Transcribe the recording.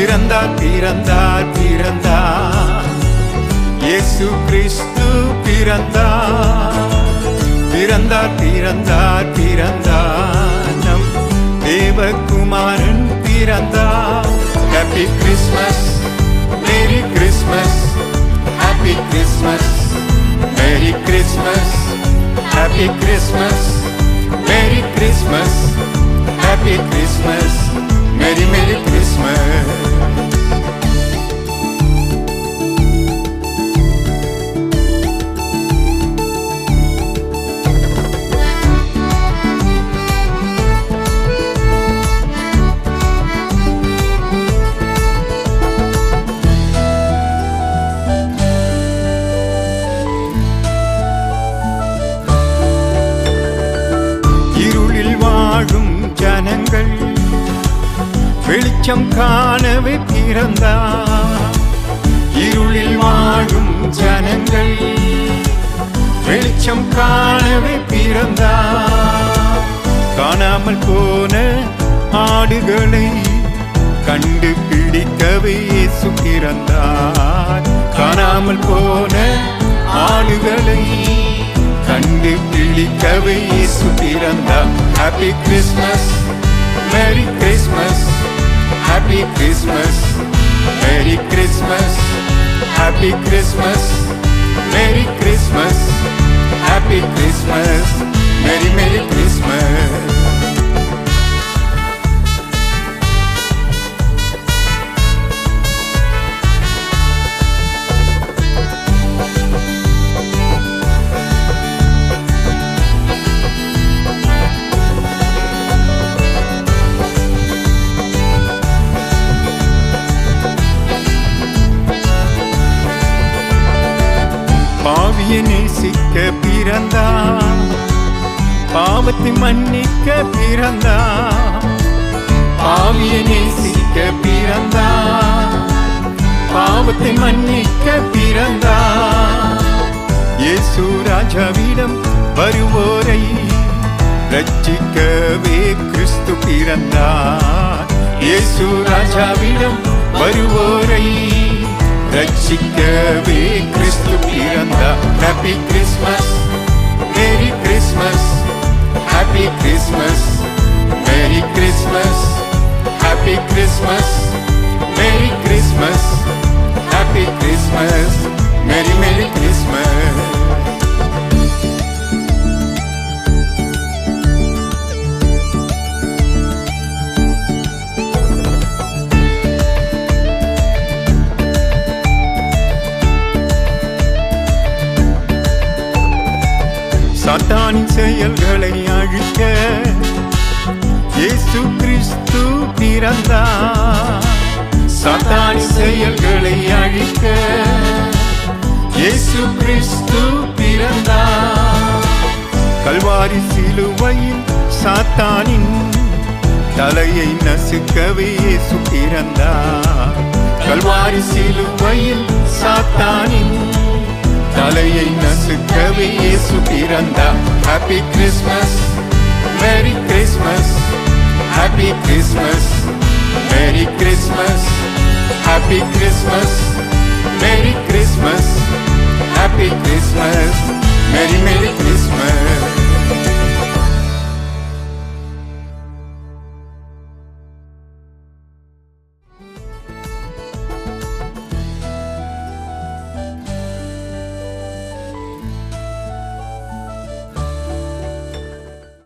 பிறந்தார் பிறந்தார் பிறந்தார் இயேசு கிறிஸ்து பிறந்தார் பிறந்தார் பிறந்தார் பிறந்தார் நம் தேவகுமாரன் பிறந்தார் happy Christmas merry Christmas happy Christmas merry Christmas happy Christmas வெளிச்சம் காணவே பிறந்தார் இருளில் வாழும் ஜனங்கள் வெளிச்சம் காணவே பிறந்தார் காணாமல் போன ஆடுகளை கண்டு பிடிக்கவே இயேசு பிறந்தார். காணாமல் போன ஆடுகளை கண்டு பிடிக்கவே இயேசு பிறந்தார். Happy Christmas merry Christmas Happy Christmas, Merry Christmas, Happy Christmas, Merry Christmas, Happy Christmas, Merry Merry Christmas. பாவியை நேசிக்க பிறந்தா பாவத்தை மன்னிக்க பிறந்தா பாவிய நேசிக்க பிறந்தா பாவத்தை மன்னிக்க பிறந்தா இயேசு ராஜாவிடம் வருவோரை ரட்சிக்கவே கிறிஸ்து பிறந்தார் இயேசு ராஜாவிடம் வருவோரை ரட்சிக்கவே கிறிஸ்து happy Christmas merry Christmas happy Christmas merry merry Christmas சாத்தானின் செயல்களை அழிக்க இயேசு கிறிஸ்து பிறந்தார். சாத்தானின் செயல்களை அழிக்க இயேசு கிறிஸ்து பிறந்தார். கல்வாரி சிலுவையில் சாத்தானின் தலையை நசுக்கவே இயேசு பிறந்தார். கல்வாரி சிலுவையில் சாத்தானின் தலையை நசுக்கவே இயேசு பிறந்தார். Happy Christmas merry Christmas Happy Christmas, Merry Christmas, Happy Christmas, Merry Christmas, Happy Christmas, Merry Merry Christmas.